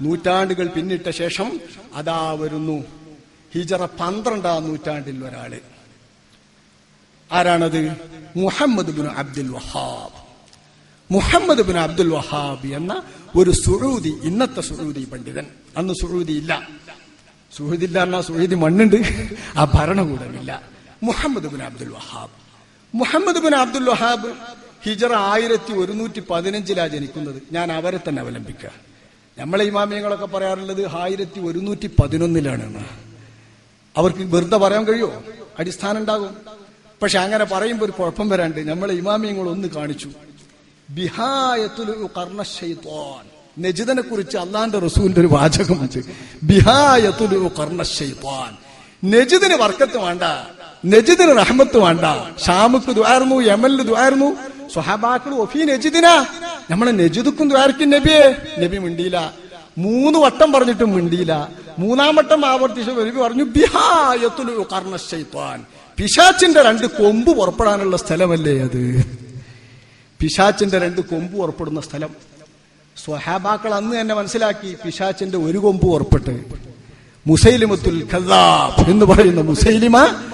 നൂറ്റാണ്ടുകൾ പിന്നിട്ട ശേഷം അതാ വരുന്നു. ഹിജറ പന്ത്രണ്ടാം നൂറ്റാണ്ടിൽ ഒരാൾ. ആരാണത്? Muhammad bin Abdul Wahhab. Muhammad bin Abdul Wahhab എന്ന ഒരു സുഴൂതി ഇന്നത്തെ സുഴൂതി പണ്ഡിതൻ. അന്ന് സുഴൂതി ഇല്ല. സുഹൃദി ഇല്ല എന്നാ സുഹൃദി മണ്ണുണ്ട്. ആ ഭരണകൂടമില്ല. Muhammad bin Abdul Wahhab. Muhammad bin Abdul Wahhab ഹിജറ ആയിരത്തി ഒരുന്നൂറ്റി പതിനഞ്ചിലാണ് ജനിക്കുന്നത്. ഞാൻ അവരെ തന്നെ അവലംബിക്കുക. നമ്മളെ ഇമാമിയങ്ങളൊക്കെ പറയാറുള്ളത് ആയിരത്തി ഒരുന്നൂറ്റി പതിനൊന്നിലാണ് അവർക്ക് വെറുതെ പറയാൻ കഴിയോ? അടിസ്ഥാനം ഉണ്ടാകും. പക്ഷെ അങ്ങനെ പറയുമ്പോൾ ഒരു കുഴപ്പം വരാണ്ട് നമ്മളെ ഇമാമിയങ്ങൾ ഒന്ന് കാണിച്ചു. ബിഹായത്തുൽ നജിതനെ കുറിച്ച് അള്ളാന്റെ റസൂലിന്റെ ഒരു വാചകം വാചകമുണ്ട്. ബിഹായത്തുൽ നജിദിന് വർക്കത്ത് വേണ്ട. നജിദിന് റഹ്മത്ത് വേണ്ട. ഷാമുക്ക് ദ്വായിരുന്നു യമലിന് ദ്വായിരുന്നു സ്വഹാബാക്കൾ ഒഫി നജിദിന. നമ്മളെ നജിദുക്കും ദ്വാരക്കും നബിയെ. നബി മിണ്ടിയില്ല. മൂന്ന് വട്ടം പറഞ്ഞിട്ടും മിണ്ടിയില്ല. മൂന്നാം വട്ടം ആവർത്തിച്ച നബി പറഞ്ഞു പിശാച്ചിന്റെ രണ്ട് കൊമ്പ് പുറപ്പെടാനുള്ള സ്ഥലമല്ലേ അത്? പിശാച്ചിന്റെ രണ്ട് കൊമ്പ് പുറപ്പെടുന്ന സ്ഥലം. സ്വഹാബാക്കൾ അന്ന് തന്നെ മനസ്സിലാക്കി പിശാച്ചിന്റെ ഒരു കൊമ്പ് പുറപ്പെട്ട്. മുസൈലിമത്തുൽ ഖദാബ് എന്ന് പറയുന്ന മുസൈലിമ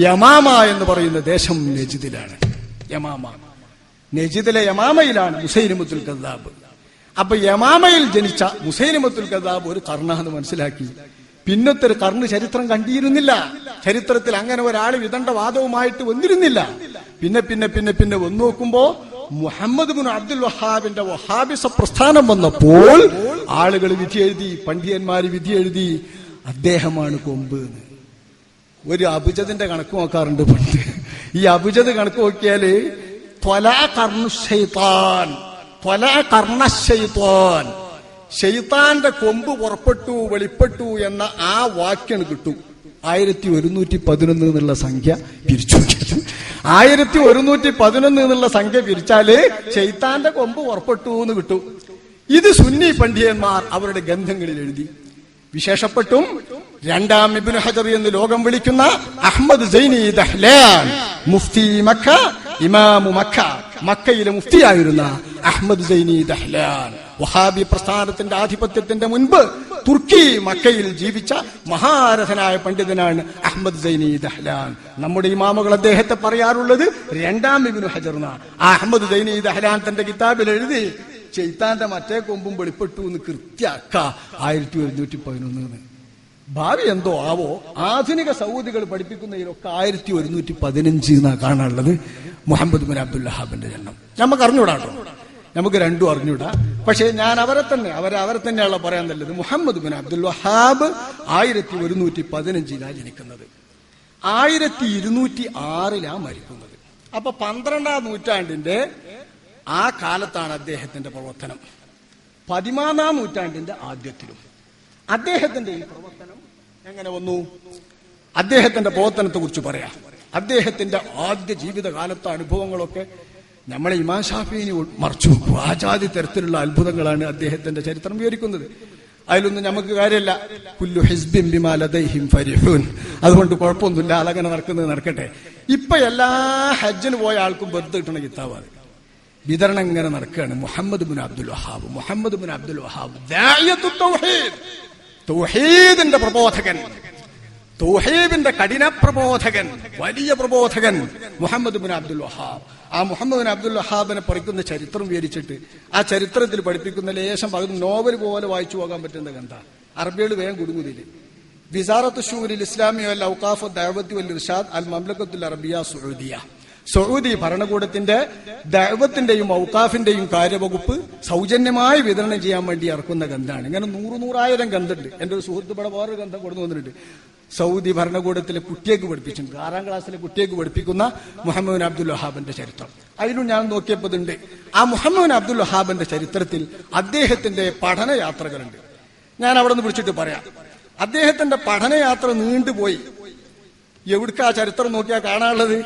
യമാമ എന്ന് പറയുന്ന ദേശം നജിദിലാണ്. യമാമ. നജിദിലെ യമാമയിലാണ് മുസൈലിമുത്തുൽ കദാബ് അപ്പൊ യമാമയിൽ ജനിച്ച മുസൈലിമുത്തുൽ കദാബ് ഒരു കർണ എന്ന് മനസ്സിലാക്കി. പിന്നത്തെ ഒരു കർണ് ചരിത്രം കണ്ടിരുന്നില്ല. ചരിത്രത്തിൽ അങ്ങനെ ഒരാൾ വിതണ്ട വാദവുമായിട്ട് വന്നിരുന്നില്ല. പിന്നെ പിന്നെ പിന്നെ പിന്നെ വന്നു നോക്കുമ്പോ മുഹമ്മദ് ബിൻ അബ്ദുൽ വഹാബിന്റെ വഹാബിസ പ്രസ്ഥാനം വന്നപ്പോൾ ആളുകൾ വിധി എഴുതി പണ്ഡിതന്മാര് വിധി എഴുതി അദ്ദേഹമാണ് കൊമ്പ് എന്ന്. ഒരു അഭിജതിന്റെ കണക്ക് നോക്കാറുണ്ട് പണ്ട്. ഈ അഭിജത് കണക്ക് നോക്കിയാൽ ഷെയ്ത്താന്റെ കൊമ്പ് പുറപ്പെട്ടു വെളിപ്പെട്ടു എന്ന ആ വാക്യാണ് കിട്ടും. ആയിരത്തി ഒരുന്നൂറ്റി പതിനൊന്ന് എന്നുള്ള സംഖ്യ പിരിച്ചു ആയിരത്തി ഒരുന്നൂറ്റി പതിനൊന്ന് എന്നുള്ള സംഖ്യ പിരിച്ചാൽ ചൈത്താന്റെ കൊമ്പ് പുറപ്പെട്ടു എന്ന് കിട്ടും. ഇത് സുന്നി പണ്ഡിതന്മാർ അവരുടെ ഗ്രന്ഥങ്ങളിൽ എഴുതി. വിശേഷപ്പെട്ടും രണ്ടാം ഇബിൻ ഹജർ എന്ന് ലോകം വിളിക്കുന്ന അഹമ്മദ് സൈനി ദഹ്ലാൻ മുഫ്തി മക്ക ഇമാമു മക്ക മക്കയിലെ മുഫ്തിയായിരുന്ന അഹമ്മദ് സൈനി ദഹ്ലാൻ. വഹാബി പ്രസ്ഥാനത്തിന്റെ ആധിപത്യത്തിന്റെ മുൻപ് തുർക്കി മക്കയിൽ ജീവിച്ച മഹാരഥനായ പണ്ഡിതനാണ് അഹമ്മദ് സൈനി ദഹ്ലാൻ. നമ്മുടെ ഇമാമുകൾ അദ്ദേഹത്തെ പറയാറുള്ളത് രണ്ടാം ഇബിനു ഹജർന. ആ അഹമ്മദ് സൈനി ദഹ്ലാൻ തന്റെ കിതാബിൽ എഴുതി ചെയ്ത്താന്റെ മറ്റേ കൊമ്പും വെളിപ്പെട്ടു എന്ന് കൃത്യാക്ക. ആയിരത്തി ഒരുന്നൂറ്റി പതിനൊന്ന് ഭാവി എന്തോ ആവോ? ആധുനിക സൗദികൾ പഠിപ്പിക്കുന്നതിലൊക്കെ ആയിരത്തി ഒരുന്നൂറ്റി പതിനഞ്ച് എന്നാ കാണാനുള്ളത് മുഹമ്മദ് ബിൻ അബ്ദുല്ലഹാബിന്റെ ജന്മം. നമുക്ക് അറിഞ്ഞൂടാട്ടോ നമുക്ക് രണ്ടും അറിഞ്ഞൂടാ. പക്ഷേ ഞാൻ അവരെ തന്നെ അവരെ അവരെ തന്നെയുള്ള പറയാൻ നല്ലത്. മുഹമ്മദ് ബിൻ അബ്ദുൽ വഹാബ് ആയിരത്തി ഒരുന്നൂറ്റി പതിനഞ്ചിലാണ് ജനിക്കുന്നത്. ആയിരത്തി ഇരുന്നൂറ്റി ആറിലാ മരിക്കുന്നത്. അപ്പൊ പന്ത്രണ്ടാം നൂറ്റാണ്ടിന്റെ ആ കാലത്താണ് അദ്ദേഹത്തിന്റെ പ്രവർത്തനം. പതിമൂന്നാം നൂറ്റാണ്ടിന്റെ ആദ്യത്തിലും. അദ്ദേഹത്തിന്റെ ഈ പ്രവർത്തനം എങ്ങനെ വന്നു? അദ്ദേഹത്തിന്റെ പ്രവർത്തനത്തെ കുറിച്ച് പറയാം. അദ്ദേഹത്തിന്റെ ആദ്യ ജീവിതകാലത്തെ അനുഭവങ്ങളൊക്കെ നമ്മളെ ഇമാം ഷാഫിനെ മറച്ചു. ആചാതി തരത്തിലുള്ള അത്ഭുതങ്ങളാണ് അദ്ദേഹത്തിന്റെ ചരിത്രം വിവരിക്കുന്നത്. അതിലൊന്നും നമുക്ക് കാര്യമല്ല. കുല്ലു ഹിസ്ബിൻ ബിമാലദൈഹിം ഫരിഹൂൻ. അതുകൊണ്ട് കുഴപ്പമൊന്നുമില്ല. അതങ്ങനെ നടക്കുന്നത് നടക്കട്ടെ. ഇപ്പൊ എല്ലാ ഹജ്ജിന് പോയ ആൾക്കും വെറുതെ കിട്ടണ കിതാബാണ്. വിതരണം ഇങ്ങനെ നടക്കുകയാണ്. Muhammad bin Abdul Wahhab Muhammad bin Abdul Wahhab. തൗഹീദിന്റെ പ്രബോധകൻ തൗഹീദിന്റെ കഠിന പ്രബോധകൻ വലിയ പ്രബോധകൻ മുഹമ്മദ് ബിൻ അബ്ദുൽ വഹാബ്. ആ മുഹമ്മദ് ബിൻ അബ്ദുൽ വഹാബിനെ പഠിക്കുന്ന ചരിത്രം വിവരിച്ചിട്ട് ആ ചരിത്രത്തിൽ പഠിപ്പിക്കുന്ന ലേശം പകുതി നോവൽ പോലെ വായിച്ചു പോകാൻ പറ്റുന്ന ഗന്ധ. അറബികൾ വേഗം കുടുങ്ങുതിൽ വിസാറത്ത് ഷൂരിൽ ഇസ്ലാമിയോ അൽ ഔക്കാഫ് ദൈവത്തി അൽ ഇർഷാദ് അൽ മംലക്കത്തുൽ അറബിയ സൗദിയ സൗദി ഭരണകൂടത്തിന്റെ ദൈവത്തിന്റെയും ഔക്കാഫിന്റെയും കാര്യവകുപ്പ് സൗജന്യമായി വിതരണം ചെയ്യാൻ വേണ്ടി ഇറക്കുന്ന ഗന്ധാണ്. ഇങ്ങനെ നൂറ് നൂറായിരം ഗന്ധുണ്ട് എന്റെ ഒരു സുഹൃത്ത് ഇവിടെ വേറൊരു ഗന്ധം കൊടുന്നു വന്നിട്ടുണ്ട്. സൗദി ഭരണകൂടത്തിലെ കുട്ടിയേക്ക് പഠിപ്പിച്ചിട്ടുണ്ട്. ആറാം ക്ലാസ്സിലെ കുട്ടിയേക്ക് പഠിപ്പിക്കുന്ന മുഹമ്മദ് അബ്ദുൽ വഹാബിന്റെ ചരിത്രം. അതിലും ഞാൻ നോക്കിയപ്പോഴുണ്ട് ആ മുഹമ്മദ് അബ്ദുൽ വഹാബിന്റെ ചരിത്രത്തിൽ അദ്ദേഹത്തിന്റെ പഠനയാത്രകളുണ്ട്. ഞാൻ അവിടെ നിന്ന് വിളിച്ചിട്ട് പറയാം. അദ്ദേഹത്തിന്റെ പഠനയാത്ര നീണ്ടുപോയി. എവിടുക്കാ ചരിത്രം നോക്കിയാൽ കാണാനുള്ളത്?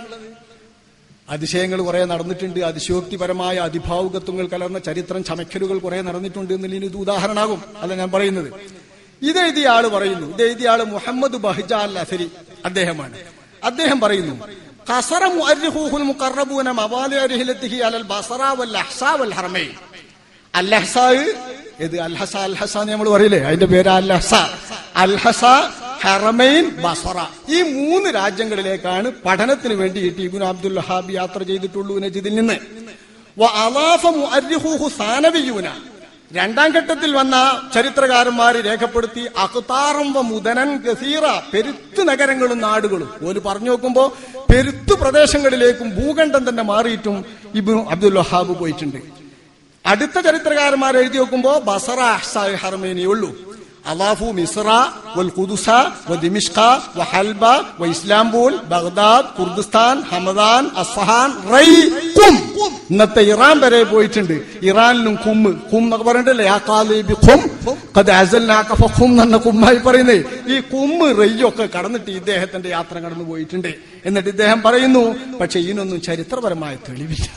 അതിശയങ്ങൾ കുറെ നടന്നിട്ടുണ്ട്. അതിശയോക്തിപരമായ അതിഭാവുകത്വങ്ങൾ കലർന്ന ചരിത്രം ചമക്കലുകൾ കുറെ നടന്നിട്ടുണ്ട് എന്നതിന് ഇത് ഉദാഹരണമാകും അല്ല ഞാൻ പറയുന്നത്. ഇതെഴുതിയ ആൾ പറയുന്നു. ഇതെഴുതിയ ആൾ മുഹമ്മദ് ബഹ്ജ അൽ അസരി അദ്ദേഹമാണ്. അദ്ദേഹം പറയുന്നു മുഅർരിഖൂഹുൽ മുഖറബൂന മവാലി അലൽ ബസറ വൽ അൽ ഇത് അൽഹസ അൽഹസ നമ്മൾ പറയില്ലേ? അതിന്റെ പേര് അൽഹസ അൽഹസ ഹറമൈൻ ബസറ. ഈ മൂന്ന് രാജ്യങ്ങളിലേക്കാണ് പഠനത്തിന് വേണ്ടിയിട്ട് ഇബുൻ അബ്ദുൽ വഹാബ് യാത്ര ചെയ്തിട്ടുള്ളൂ നജിദിൽ നിന്ന്. സാനവിയൂന. രണ്ടാം ഘട്ടത്തിൽ വന്ന ചരിത്രകാരന്മാർ രേഖപ്പെടുത്തി അഖ്താറം വ മുദനൻ ഗസീറ പെരുത്തു നഗരങ്ങളും നാടുകളും. ഒരു പറഞ്ഞു നോക്കുമ്പോ പെരുത്തു പ്രദേശങ്ങളിലേക്കും ഭൂഖണ്ഡം തന്നെ മാറിയിട്ടും ഇബ്നു അബ്ദുൽ വഹാബ് പോയിട്ടുണ്ട്. അടുത്ത ചരിത്രകാരന്മാർ എഴുതി നോക്കുമ്പോ ബസറ ഹർമേനിയുള്ളൂ ഹർമേനിയേ ഉള്ളൂ. വ ദിമിഷ്ക വ ഹൽബ വ Islambul Baghdad Kurdistan Hamadan Isfahan Rey Qom ഇന്നത്തെ ഇറാൻ വരെ പോയിട്ടുണ്ട്. ഇറാനിലും കും കും എന്നൊക്കെ പറഞ്ഞിട്ടില്ലേ? ആ കാലീബി കും ഫഖും എന്ന കുമ്മായി പറയുന്നേ ഈ കുമ്മ് റയ്യൊക്കെ കടന്നിട്ട് ഇദ്ദേഹത്തിന്റെ യാത്ര കടന്നു പോയിട്ടുണ്ട്. എന്നിട്ട് ഇദ്ദേഹം പറയുന്നു പക്ഷെ ഇതിനൊന്നും ചരിത്രപരമായ തെളിവില്ല.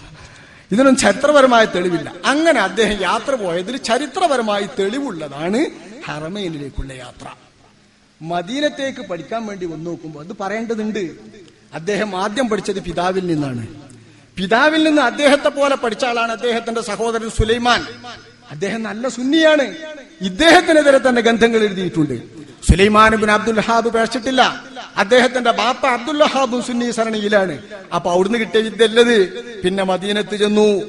ഇതിനൊന്നും ചരിത്രപരമായ തെളിവില്ല. അങ്ങനെ അദ്ദേഹം യാത്ര പോയതിൽ ചരിത്രപരമായി തെളിവുള്ളതാണ് ഹറമൈനിലേക്കുള്ള യാത്ര. മദീനത്തേക്ക് പഠിക്കാൻ വേണ്ടി വന്നു നോക്കുമ്പോൾ അത് പറയേണ്ടതുണ്ട്. അദ്ദേഹം ആദ്യം പഠിച്ചത് പിതാവിൽ നിന്നാണ്. പിതാവിൽ നിന്ന് അദ്ദേഹത്തെ പോലെ പഠിച്ച ആളാണ് അദ്ദേഹത്തിന്റെ സഹോദരൻ സുലൈമാൻ. അദ്ദേഹം നല്ല സുന്നിയാണ്. ഇദ്ദേഹത്തിനെതിരെ തന്നെ ഗന്ധങ്ങൾ എഴുതിയിട്ടുണ്ട്. സുലൈമാൻ ബിൻ അബ്ദുൽ ഹാബ് പേശിട്ടില്ല അദ്ദേഹത്തിന്റെ ബാപ്പ അബ്ദുൽ ഹാബും സുന്നി സരണിയിലാണ്. അപ്പൊ അവിടുന്ന് കിട്ടിയ വിദ്യല്ലത് പിന്നെ മദീനത്ത് ചെന്നു.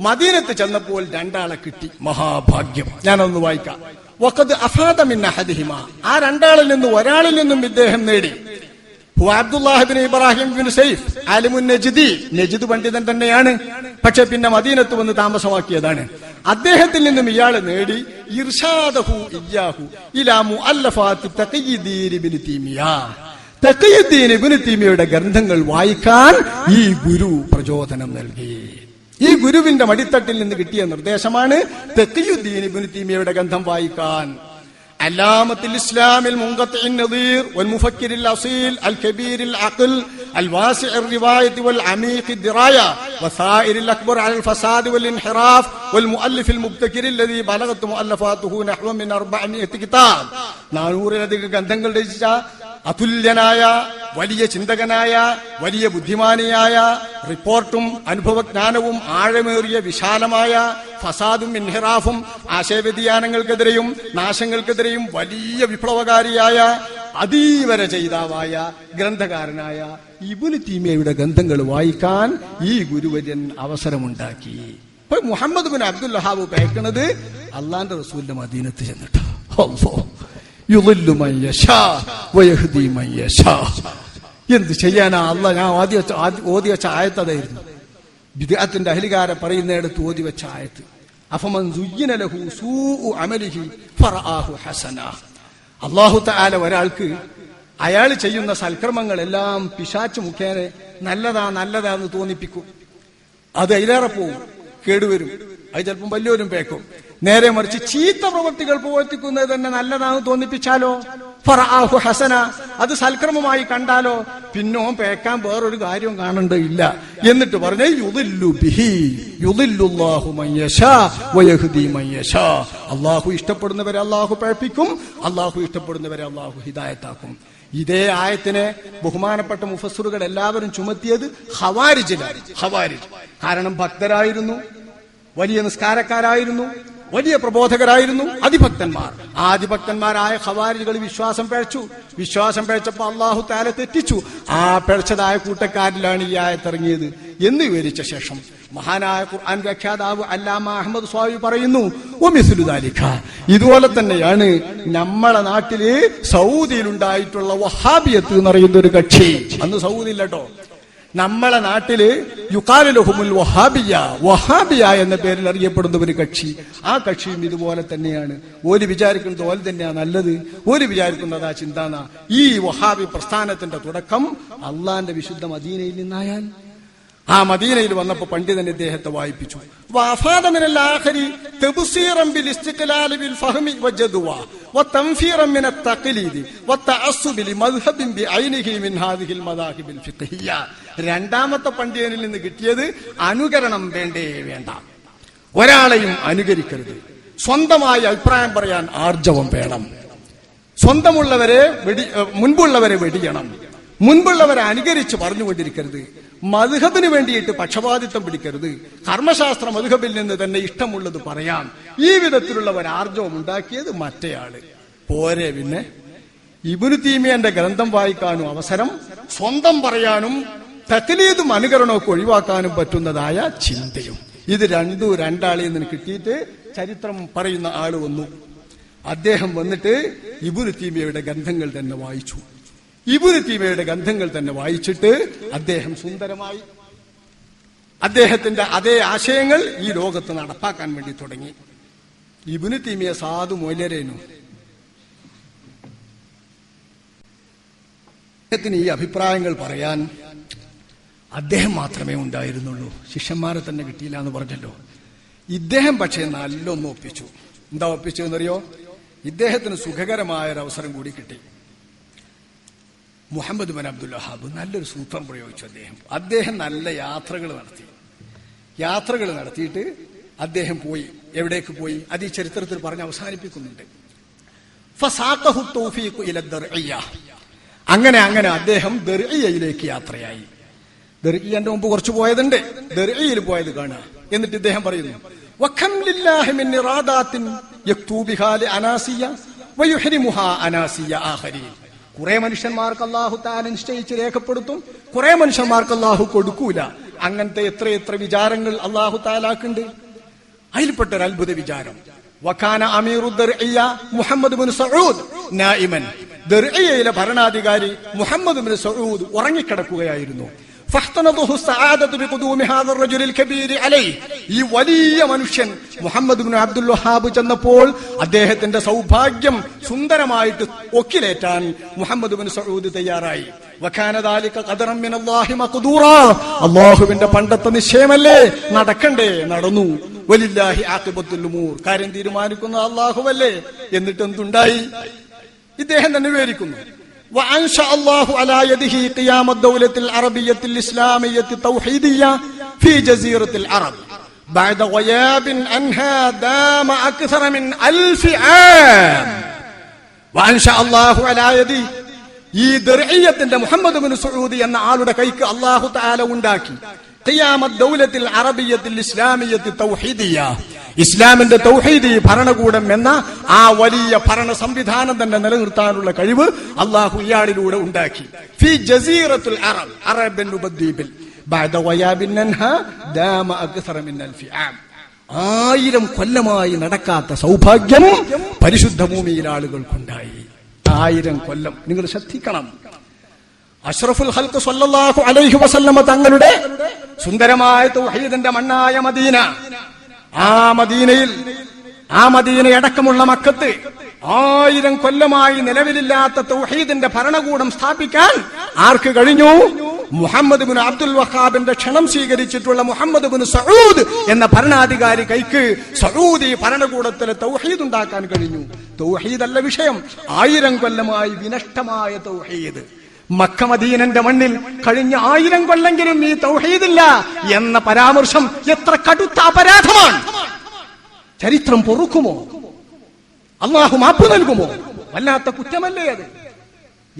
മദീനത്ത് ചെന്നപ്പോൾ രണ്ടാളെ കിട്ടി. മഹാഭാഗ്യം. ഞാനൊന്ന് വായിക്കാം. വഖദ് അഫാദ മിൻ അഹദിഹിമ. ആ രണ്ടാളിൽ നിന്നും ഒരാളിൽ നിന്നും ഇദ്ദേഹം നേടി. Abdullah bin Ibrahim bin Saif ആലിമുൻ Najdi. Najd പണ്ഡിതൻ തന്നെയാണ്. പക്ഷെ പിന്നെ മദീനത്ത് വന്ന് താമസമാക്കിയതാണ്. അദ്ദേഹത്തിൽ നിന്നും ഇയാൾ നേടി ഇർഷാദഹു ഇയ്യാഹു ഇലാ മുഅല്ലഫാത്തി Taqiyuddin bin Taimiyya. Taqiuddin ibn തീമിയയുടെ ഗ്രന്ഥങ്ങൾ വായിക്കാൻ ഈ ഗുരു പ്രചോദനം നൽകി. ഈ ഗുരുവിന്റെ മടിത്തട്ടിൽ നിന്ന് കിട്ടിയ നിർദ്ദേശമാണ് തെക്കിയുദ്ദീൻ ഇബ്നു തീമിയയുടെ ഗന്ധം വായിക്കാൻ علامة الإسلام المنقطع النظير والمفكر الأصيل الكبير العقل الواسع الرواية والعميق الدراية والثائر الأكبر على الفساد والانحراف والمؤلف المبتكر الذي بلغت مؤلفاته نحو من 400 كتاب നാനൂറിലധികം ഗ്രന്ഥങ്ങൾ രചിച്ച അതുല്യനായ വലിയ ചിന്തകനായ വലിയ ബുദ്ധിമാനിയായ റിപ്പോർട്ടും അനുഭവജ്ഞാനവും ആഴമേറിയ വിശാലമായ ഫസാദും ഇൻഹിറാഫും ആശയവ്യതിയാനങ്ങൾക്കെതിരെയും നാശങ്ങൾക്കെതിരെയും വലിയ വിപ്ലവകാരിയായ അതീവ രചയിതാവായ ഗ്രന്ഥകാരനായ ഇബുന് തീമിയയുടെ ഗ്രന്ഥങ്ങൾ വായിക്കാൻ ഈ ഗുരുവര്യൻ അവസരമുണ്ടാക്കി. ഇപ്പൊ മുഹമ്മദ് ബിൻ അബ്ദുൽ ഹാബു പേക്കുന്നത് അള്ളാന്റെ റസൂലിന്റെ മദീനത്ത് ചെന്നിട്ട്. എന്ത് ചെയ്യാനാ? അല്ല ഞാൻ ആദ്യ ഓതി വെച്ച ആയത്തതായിരുന്നു വിദ്യാത്തിന്റെ അഹലികാരെ പറയുന്നിടത്ത് ഓതി വെച്ച ആയത്ത്. അള്ളാഹു തആല ഒരാൾക്ക് അയാൾ ചെയ്യുന്ന സൽക്രമങ്ങളെല്ലാം പിശാച്ച് മുഖേന നല്ലതാ നല്ലതാ എന്ന് തോന്നിപ്പിക്കും. അത് അതിലേറെ പോവും കേടുവരും. അത് ചിലപ്പം വലിയവരും പേക്കും. നേരെ മറിച്ച് ചീത്ത പ്രവൃത്തികൾ പ്രവർത്തിക്കുന്നത് തന്നെ നല്ലതാണെന്ന് തോന്നിപ്പിച്ചാലോ? ഫറാഹു ഹസന അത് സൽക്രമമായി കണ്ടാലോ? പിന്നോ പേക്കാൻ വേറൊരു കാര്യവും കാണണ്ടില്ല എന്നിട്ട് പറഞ്ഞു ബിഹി അള്ളാഹു ഇഷ്ടപ്പെടുന്നവരെ അള്ളാഹു പഴപ്പിക്കും അള്ളാഹു ഇഷ്ടപ്പെടുന്നവരെ അള്ളാഹു ഹിദായത്താക്കും. ഇതേ ആയത്തിനെ ബഹുമാനപ്പെട്ട മുഫസറുകൾ എല്ലാവരും ചുമത്തിയത് ഹവാരിജിലാണ്. ഹവാരിജ്. കാരണം ഭക്തരായിരുന്നു വലിയ നിസ്കാരക്കാരായിരുന്നു. വലിയ പ്രബോധകരായിരുന്നു അതിഭക്തന്മാർ ആദിഭക്തന്മാരായ ഖവാരികൾ വിശ്വാസം പിഴച്ചു. വിശ്വാസം പിഴച്ചപ്പോൾ അള്ളാഹു താല തെറ്റിച്ചു. ആ പിഴച്ചതായ കൂട്ടക്കാരിലാണ് ഈ ആയത്തിറങ്ങിയത് എന്ന് വിവരിച്ച ശേഷം മഹാനായ ഖുർആൻ വ്യാഖ്യാതാവ് അല്ലാമ അഹമ്മദ് സ്വാമി പറയുന്നു ഒമിസുലുദാലിഖ ഇതുപോലെ തന്നെയാണ് നമ്മളെ നാട്ടിൽ സൗദിയിലുണ്ടായിട്ടുള്ള വഹാബിയത്ത് എന്ന് പറയുന്ന ഒരു കക്ഷി. അന്ന് സൗദി ഇല്ലട്ടോ നമ്മളെ നാട്ടിൽ യുക്കാലുഹുമുൽ വഹാബിയ വഹാബിയ എന്ന പേരിൽ അറിയപ്പെടുന്ന ഒരു കക്ഷി. ആ കക്ഷിയും ഇതുപോലെ തന്നെയാണ്. ഒരു വിചാരിക്കുന്നത് പോലെ തന്നെയാ നല്ലത് ഒരു വിചാരിക്കുന്നത് ആ ചിന്താന ഈ വഹാബി പ്രസ്ഥാനത്തിന്റെ തുടക്കം അള്ളാന്റെ വിശുദ്ധ മദീനയിൽ നിന്നായാൽ ആ മദീനയിൽ വന്നപ്പോൾ പണ്ഡിതൻ ഇദ്ദേഹത്തെ വായിപ്പിച്ചു. രണ്ടാമത്തെ പണ്ഡിതനിൽ നിന്ന് കിട്ടിയത് അനുകരണം വേണ്ടേ വേണ്ട. ഒരാളെയും അനുകരിക്കരുത്. സ്വന്തമായി അഭിപ്രായം പറയാൻ ആർജവം വേണം. സ്വന്തമുള്ളവരെ വെടി മുൻപുള്ളവരെ വെടിയണം. മുൻപുള്ളവരെ അനുകരിച്ച് പറഞ്ഞുകൊണ്ടിരിക്കരുത്. മധുഹബിന് വേണ്ടിയിട്ട് പക്ഷപാതിത്വം പിടിക്കരുത്. കർമ്മശാസ്ത്ര മധുഹബിൽ നിന്ന് തന്നെ ഇഷ്ടമുള്ളത് പറയാം. ഈ വിധത്തിലുള്ള ഒരു ഉണ്ടാക്കിയത് മറ്റേയാൾ. പോരെ പിന്നെ. ഇബുനു തീമിയന്റെ ഗ്രന്ഥം വായിക്കാനും അവസരം സ്വന്തം പറയാനും തത്തിലീതും അനുകരണമൊക്കെ ഒഴിവാക്കാനും പറ്റുന്നതായ ചിന്തയും. ഇത് രണ്ടു രണ്ടാളിൽ നിന്ന് കിട്ടിയിട്ട് ചരിത്രം പറയുന്ന ആൾ വന്നു. അദ്ദേഹം വന്നിട്ട് ഇബുനു തീമിയയുടെ ഗ്രന്ഥങ്ങൾ തന്നെ വായിച്ചു. ഇബുനു തീമയുടെ ഗന്ധങ്ങൾ തന്നെ വായിച്ചിട്ട് അദ്ദേഹം സുന്ദരമായി അദ്ദേഹത്തിന്റെ അതേ ആശയങ്ങൾ ഈ ലോകത്ത് നടപ്പാക്കാൻ വേണ്ടി തുടങ്ങി. ഇബുനു തീമിയ സാധു മൊയ്ലരേനു. അദ്ദേഹത്തിന് ഈ അഭിപ്രായങ്ങൾ പറയാൻ അദ്ദേഹം മാത്രമേ ഉണ്ടായിരുന്നുള്ളൂ. ശിഷ്യന്മാരെ തന്നെ കിട്ടിയില്ല എന്ന് പറഞ്ഞല്ലോ. ഇദ്ദേഹം പക്ഷേ നല്ലൊന്ന് ഒപ്പിച്ചു. എന്താ ഒപ്പിച്ചു എന്നറിയോ ഇദ്ദേഹത്തിന് സുഖകരമായ ഒരു അവസരം കൂടി കിട്ടി. മുഹമ്മദ് ബൻ അബ്ദുൽ വഹാബ് നല്ലൊരു സൂത്രം പ്രയോഗിച്ചു അദ്ദേഹം. അദ്ദേഹം നല്ല യാത്രകൾ നടത്തി. യാത്രകൾ നടത്തിയിട്ട് അദ്ദേഹം പോയി. എവിടേക്ക് പോയി? അത് ഈ ചരിത്രത്തിൽ പറഞ്ഞ് അവസാനിപ്പിക്കുന്നുണ്ട്. അങ്ങനെ അങ്ങനെ അദ്ദേഹം ദർഇയയിലേക്ക് യാത്രയായി. ദർഇയന്റെ മുമ്പ് കുറച്ച് പോയതുണ്ട്. ദർഇയിൽ പോയത് കാണുക. എന്നിട്ട് ഇദ്ദേഹം പറയുന്നു അനാസിയ ആഖരീൻ കുറെ മനുഷ്യന്മാർക്ക് അള്ളാഹു താൻ നിശ്ചയിച്ച് രേഖപ്പെടുത്തും കുറെ മനുഷ്യന്മാർക്ക് അള്ളാഹു കൊടുക്കൂല. അങ്ങനത്തെ എത്ര എത്ര വിചാരങ്ങൾ അള്ളാഹു താലാക്കുണ്ട് അതിൽപ്പെട്ട ഒരു അത്ഭുത വിചാരം. വഖാന മുഹമ്മദ് ബിൻ സഊദ് നായിമൻ. ദർഇയയിലെ ഭരണാധികാരി മുഹമ്മദ് ബിൻ സഊദ് ഉറങ്ങിക്കിടക്കുകയായിരുന്നു. ഈ വലിയ മനുഷ്യൻ മുഹമ്മദ് അബ്ദുൽ ചെന്നപ്പോൾ അദ്ദേഹത്തിന്റെ സൗഭാഗ്യം സുന്ദരമായിട്ട് ഒക്കിലേറ്റാൻ മുഹമ്മദ് സഊദ് തയ്യാറായി. അള്ളാഹുവിന്റെ പണ്ടത്തെ നിശ്ചയമല്ലേ? നടക്കണ്ടേ? നടന്നു. വലില്ലാഹി ആഖിബത്തുൽ ഉമൂർ കാര്യം തീരുമാനിക്കുന്ന അല്ലാഹുവല്ലേ? എന്നിട്ട് എന്തുണ്ടായി? ഇദ്ദേഹം തന്നെ വിവരിക്കുന്നു. وأنشأ الله على يده قيام الدولة العربية الإسلامية التوحيدية في جزيرة العرب بعد غياب عنها دام أكثر من ألف عام وأنشأ الله على يده ഈ ദർഇയത്തിന്റെ മുഹമ്മദ് ബിൻ സഊദി എന്ന ആളുടെ കൈക്ക് അള്ളാഹു താല ഉണ്ടാക്കി ഖിയാമത്ത് ദൗലത്തിൽ അറബിയത്തിൽ ഇസ്ലാമിയത്തിൽ തൗഹീദിയ ഇസ്ലാമിന്റെ തൗഹീദി ഭരണകൂടം എന്ന ആ വലിയ ഭരണ സംവിധാനം തന്നെ നിലനിർത്താനുള്ള കഴിവ് അള്ളാഹു ഇയാളിലൂടെ ഉണ്ടാക്കി. ഫി ജസീറത്തുൽ അറബ് അറബൻ ഉപദ്വീപിൽ. ആയിരം കൊല്ലമായി നടക്കാത്ത സൗഭാഗ്യം പരിശുദ്ധ ഭൂമിയിൽ ആളുകൾക്കുണ്ടായി. ആയിരം കൊല്ലം. നിങ്ങൾ ശ്രദ്ധിക്കണം. അഷ്റഫുൽ ഹൽക്ക് സല്ലല്ലാഹു അലൈഹി വസല്ലമ തങ്ങളുടെ സുന്ദരമായ തൗഹീദിന്റെ മണ്ണായ മദീന ആ മദീനയിൽ ആ മദീനയടക്കമുള്ള മക്കത്ത് ആയിരം കൊല്ലമായി നിലവിലില്ലാത്ത തൗഹീദിന്റെ ഭരണകൂടം സ്ഥാപിക്കാൻ ആർക്ക് കഴിഞ്ഞു? മുഹമ്മദ് ബിൻ അബ്ദുൽ വഹാബിന്റെ ക്ഷണം സ്വീകരിച്ചിട്ടുള്ള മുഹമ്മദ് ബിൻ സഊദ് എന്ന ഭരണാധികാരി കൈക്ക് സഊദി ഭരണകൂടത്തിലെ തൗഹീദ് ഉണ്ടാക്കാൻ കഴിഞ്ഞു. തൗഹീദ് അല്ല വിഷയം. ആയിരം കൊല്ലമായി വിനഷ്ടമായ തൗഹീദ്. മക്കമദീനന്റെ മണ്ണിൽ കഴിഞ്ഞ ആയിരം കൊല്ലെങ്കിലും ഈ തൗഹീദില്ല എന്ന പരാമർശം എത്ര കടുത്ത അപരാധമാണ്. ചരിത്രം പൊറുക്കുമോ? അള്ളാഹു മാപ്പ് നൽകുമോ? വല്ലാത്ത കുറ്റമല്ലേ അത്?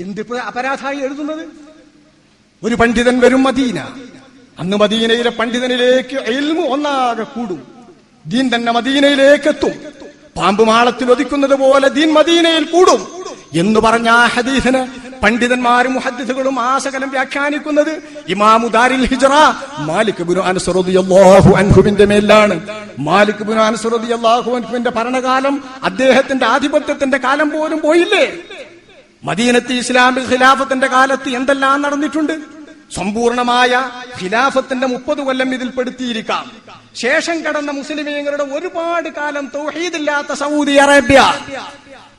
എന്ത് അപരാധമായി എഴുതുന്നത്? ഒരു പണ്ഡിതൻ വരും മദീന. അന്ന് മദീനയിലെ പണ്ഡിതനിലേക്ക് എൽമു ഒന്നാകെ കൂടും. ദീൻ തന്നെ മദീനയിലേക്ക് എത്തും. പാമ്പ് മാളത്തിൽ ഒതുക്കുന്നത് പോലെ ദീൻ മദീനയിൽ കൂടും. എന്ന് പറഞ്ഞ ആ ഹദീസിന് പണ്ഡിതന്മാരും മുഹദ്ദിസുകളും ആശകലം വ്യാഖ്യാനിക്കുന്നത് ഇമാമു ദാരിൽ ഹിജറ. മാലിക് ബിനു അൻസ് റളിയല്ലാഹു അൻഹുവിന്റെ മേലാണ്. മാലിക് ബിനു അൻസ് റളിയല്ലാഹു അൻഹുവിന്റെ ഭരണകാലം അദ്ദേഹത്തിന്റെ ആധിപത്യത്തിന്റെ കാലം പോലും പോയില്ലേ? മദീനത്ത് ഇസ്ലാമിക് ഖിലാഫത്തിന്റെ കാലത്ത് എന്തെല്ലാം നടന്നിട്ടുണ്ട്? സമ്പൂർണമായ ഖിലാഫത്തിന്റെ മുപ്പത് കൊല്ലം ഇതിൽ പെടുത്തിയിരിക്കാം. ശേഷം കടന്ന മുസ്ലിമീങ്ങളുടെ ഒരുപാട് കാലം തൗഹീദില്ലാത്ത സൗദി അറേബ്യ.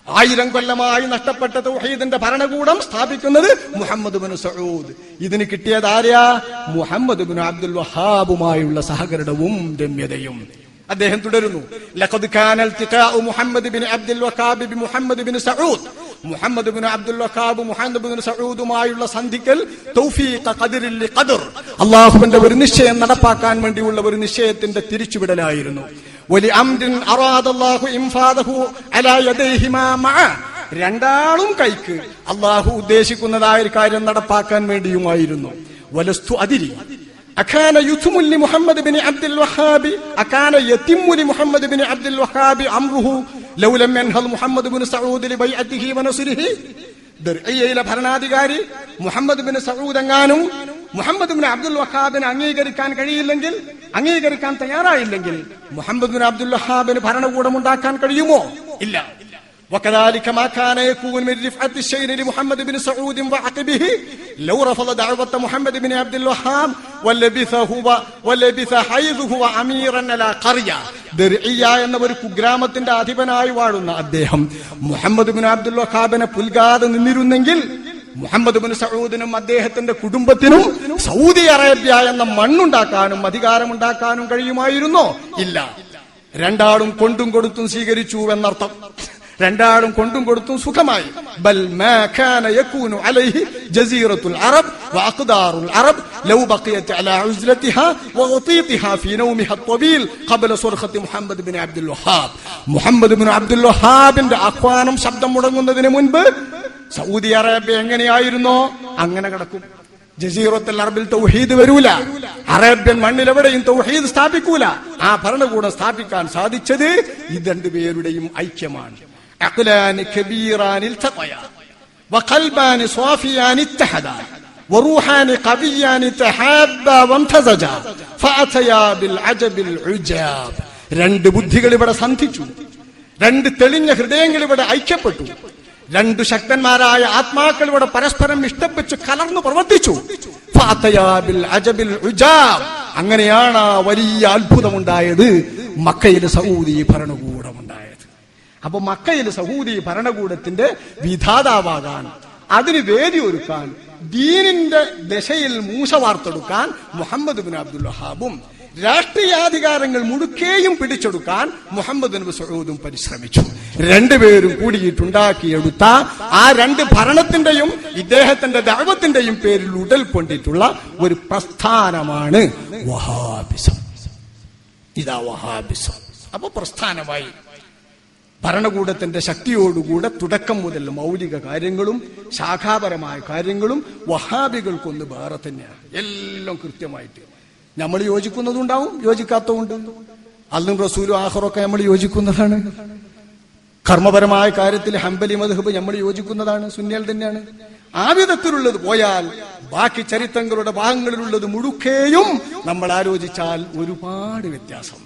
ആയിരം കൊല്ലമായി നഷ്ടപ്പെട്ട തൗഹീദിന്റെ ഭരണകൂടം സ്ഥാപിക്കുന്നത് മുഹമ്മദ് ബിൻ സഊദ്. ഇതിന് കിട്ടിയത് ആരാ മുഹമ്മദ് ബിൻ അബ്ദുൽ വഹാബുമായുള്ള സഹകരണവും രമ്യതയും. അദ്ദേഹം തുടരുന്നു ലഖദ് കാനൽ തിഖാഉ Muhammad bin Abdul Wahhab B Muhammad bin Saud. Muhammad bin Abdul Wahhab Muhammad bin സഊദുമായുള്ള സന്ധിക്കൽ തൗഫീഖ ഖദറിൽ ഖദർ അല്ലാഹുവിന്റെ ഒരു നിശ്ചയം നടപ്പാക്കാൻ വേണ്ടിയുള്ള ഒരു നിശ്ചയത്തിന്റെ തിരിച്ചുവിടലായിരുന്നു. രണ്ടാളും കൈക്ക് അള്ളാഹു ഉദ്ദേശിക്കുന്നതായ ഒരു കാര്യം നടപ്പാക്കാൻ വേണ്ടിയുമായിരുന്നു. വലസ്തു അതിരി. അഖാന യുഥുമുല്ലി മുഹമ്മദ് ബിൻ അബ്ദുൽ വഹാബി. അഖാന യതിമുലി മുഹമ്മദ് ബിൻ അബ്ദുൽ വഹാബി അംറുഹു. ലൗലം മൻഹൽ മുഹമ്മദ് ബിൻ സഊദ് ലി ബൈഅത്തിഹി വനസ്രിഹി ദർഇയയിലെ ഭരണാധികാരി മുഹമ്മദ് ബിൻ സഊദ് എങ്ങാനും മുഹമ്മദ് ബിൻ അബ്ദുൽ വഹാബിനെ അംഗീകരിക്കാൻ കഴിയില്ലെങ്കിൽ അംഗീകരിക്കാൻ തയ്യാറായില്ലെങ്കിൽ മുഹമ്മദ് ബിൻ അബ്ദുൽ വഹാബിന് ഭരണകൂടം ഉണ്ടാക്കാൻ കഴിയുമോ ഇല്ല وكذلك ما كان يكون من رفعة الشيء لمحمد بن سعود وعقبه لو رفض دعوة محمد بن عبد الوهاب ولبث هو ولبث حيث هو أميرا على قرية ദർഇയ എന്ന ഒരു കുഗ്രാമത്തിന്റെ അധിപനായി വാഴുന്ന അദ്ദേഹം മുഹമ്മദ് ബിൻ അബ്ദുൽ വഹാബിനെ പുൽകാതെ നിന്നിരുന്നെങ്കിൽ മുഹമ്മദ് ബിൻ സൗദിനും അദ്ദേഹത്തിന്റെ കുടുംബത്തിനും സൗദി അറേബ്യ എന്ന മണ്ണുണ്ടാക്കാനും അധികാരമുണ്ടാക്കാനും കഴിയുമായിരുന്നോ? ഇല്ല. രണ്ടാളും കൊണ്ടും കൊടുത്തും സ്വീകരിച്ചു എന്നർത്ഥം. രണ്ടാളും കൊണ്ടും കൊടുത്തും സുഖമായി. ബൽ മാ യകൂനു അലൈഹി ജസീറത്തുൽ അറബ് വഅഖ്ദാറുൽ അറബ് ലൗ ബഖിയത് അലാ ഉസ്ലതിഹാ വഗതീതിഹാ ഫീ നൗമിഹാ ത്വബീൽ ഖബ്ല സുർഖത്തി Muhammad bin Abdul Wahhab. Muhammad bin Abdul വഹാബിന്റെ ആഹ്വാനം ശബ്ദം മുടങ്ങുന്നതിന് മുൻപ് സൗദി അറേബ്യ എങ്ങനെയായിരുന്നോ അങ്ങനെ കിടക്കും ജസീറത്തുൽ അറബിൽ തൗഹീദ് വരൂല അറേബ്യൻ മണ്ണിൽ എവിടെയും തൗഹീദ് സ്ഥാപിക്കൂല ആ ഭരണകൂടം സ്ഥാപിക്കാൻ സാധിച്ചത് ഈ രണ്ടുപേരുടെയും ഐക്യമാണ് അഖ്ലാൻ കബീറാൻ التقيا وقلبان صافيان اتحدا وروحان قويان تحابا وامتزجا فأتيا بالعجب العجاب രണ്ട് ബുദ്ധികൾ ഇവിടെ സന്ധിച്ചു രണ്ട് തെളിഞ്ഞ ഹൃദയങ്ങൾ ഇവിടെ ഐക്യപ്പെട്ടു രണ്ടു ശക്തന്മാരായ ആത്മാക്കൾ ഇവിടെ പരസ്പരം ഇഷ്ടപ്പെച്ച് കലർന്നു പ്രവർത്തിച്ചു. അങ്ങനെയാണ് ആ വലിയ അത്ഭുതമുണ്ടായത്. മക്കയിലെ സൗദി ഭരണകൂടം ഭരണകൂടമുണ്ടായത്. അപ്പൊ മക്കയിലെ സൗദി ഭരണകൂടത്തിന്റെ വിധാതാവാകാൻ അതിന് വേദി ഒരുക്കാൻ ദീനിന്റെ ദശയിൽ മൂശ വാർത്തെടുക്കാൻ മുഹമ്മദ് ബിൻ അബ്ദുൽ വഹാബും രാഷ്ട്രീയാധികാരങ്ങൾ മുഴുക്കേയും പിടിച്ചെടുക്കാൻ മുഹമ്മദ് നബി സൗദും പരിശ്രമിച്ചു. രണ്ടുപേരും കൂടിയിട്ടുണ്ടാക്കിയെടുത്ത ആ രണ്ട് ഭരണത്തിന്റെയും ഇദ്ദേഹത്തിന്റെ ദൈവത്തിന്റെയും പേരിൽ ഉടൽ കൊണ്ടിട്ടുള്ള ഒരു പ്രസ്ഥാനമാണ് വഹാബിസം. ഇതാ വഹാബിസം. അപ്പൊ പ്രസ്ഥാനമായി ഭരണകൂടത്തിന്റെ ശക്തിയോടുകൂടെ തുടക്കം മുതൽ മൗലിക കാര്യങ്ങളും ശാഖാപരമായ കാര്യങ്ങളും വഹാബികൾക്കൊന്ന് വേറെ തന്നെയാണ്. എല്ലാം കൃത്യമായിട്ട് നമ്മൾ യോജിക്കുന്നതുണ്ടാവും യോജിക്കാത്തതുണ്ട് അല്ലും റസൂലും ആഹറൊക്കെ നമ്മൾ യോജിക്കുന്നതാണ്. കർമ്മപരമായ കാര്യത്തിൽ ഹംബലി മധുബ് നമ്മൾ യോജിക്കുന്നതാണ് സുന്നിയൽ തന്നെയാണ്. ആ വിധത്തിലുള്ളത് പോയാൽ ബാക്കി ചരിത്രങ്ങളുടെ ഭാഗങ്ങളിലുള്ളത് മുഴുക്കേയും നമ്മൾ ആലോചിച്ചാൽ ഒരുപാട് വ്യത്യാസം.